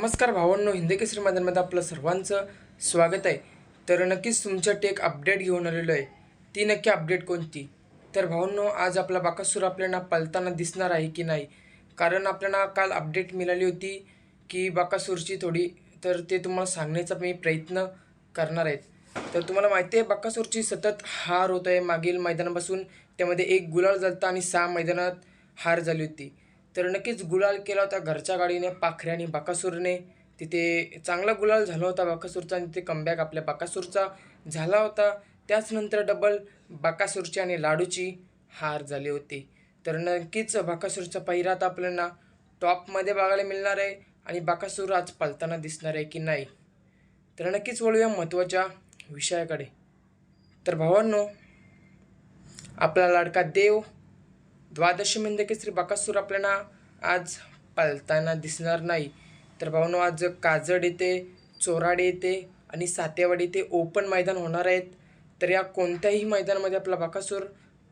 नमस्कार भावांनो हिंदी केसरी मैदानामध्ये आपलं सर्वांचं स्वागत आहे. तर नक्कीच तुमच्यासाठी एक अपडेट घेऊन आलेलो आहे. ती नक्की अपडेट कोणती? तर भावांनो आज आपला बाकासूर आपल्याला पलताना दिसणार आहे की नाही? कारण आपल्याला काल अपडेट मिळाली होती की बाकासूरची थोडी तर ते तुम्हाला सांगण्याचा मी प्रयत्न करणार आहेत तर तुम्हाला माहिती आहे बाकासूरची सतत हार होत आहे. मागील मैदानापासून त्यामध्ये एक गुलाल झालता आणि सहा मैदानात हार झाली होती. तर नक्कीच गुलाल केला होता घरच्या गाडीने पाखरे आणि बाकासूरने. तिथे चांगला गुलाल झाला होता बाकासूरचा आणि तिथे कमबॅक आपल्या बाकासूरचा झाला होता. त्याचनंतर डबल बाकासूरची आणि लाडूची हार झाली होती. तर नक्कीच बाकासूरचा पहिरा आता आपल्याला टॉपमध्ये बघायला मिळणार आहे आणि बाकासूर आज पलताना दिसणार आहे की नाही? तर नक्कीच वळूया महत्त्वाच्या विषयाकडे. तर भावांनो आपला लाडका देव द्वादशी म्हणजे की श्री बकासूर आपल्याला आज पालताना दिसणार नाही. तर भावनो आज काजड येते चोराडे येते आणि सातेवाडी येथे ओपन मैदान होणार आहेत. तर या कोणत्याही मैदानामध्ये आपला बकासूर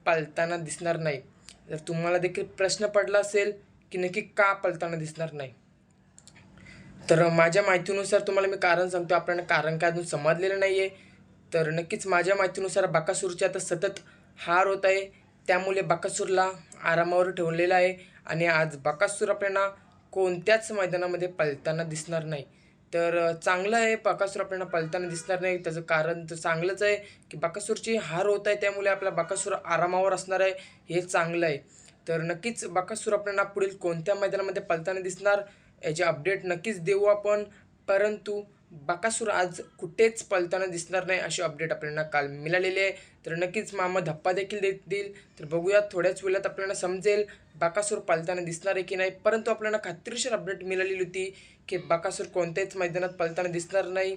पालताना दिसणार नाही. जर तुम्हाला देखील प्रश्न पडला असेल की नक्की का पलताना दिसणार नाही. तर माझ्या माहितीनुसार तुम्हाला मी कारण सांगतो आपल्याला कारण काय अजून समजलेलं नाही आहे तर नक्कीच माझ्या माहितीनुसार बाकासूरचे आता सतत हार होत आहे. त्यामुळे बाकासूरला आरामावर ठेवलेलं आहे आणि आज बाकासूर आपल्याला कोणत्याच मैदानामध्ये पलताना दिसणार नाही. तर चांगलं आहे बाकासूर आपल्याला पलताना दिसणार नाही. त्याचं कारण तर चांगलंच आहे की बाकासूरची हार होत आहे त्यामुळे आपला बाकासूर आरामावर असणार आहे हे चांगलं आहे. तर नक्कीच बाकासूर आपल्याला पुढील कोणत्या मैदानामध्ये पलताना दिसणार याचे अपडेट नक्कीच देऊ आपण. परंतु बाकासूर आज कुठेच पळताना दिसणार नाही अशी अपडेट आपल्याला काल मिळालेली आहे. तर नक्कीच मामा धप्पा देखील देतील तर बघूया थोड्याच वेळात आपल्याला समजेल बाकासूर पळताना दिसणार आहे की नाही. परंतु आपल्याला खात्रीशीर अपडेट मिळालेली होती की बाकासूर कोणत्याच मैदानात पळताना दिसणार नाही.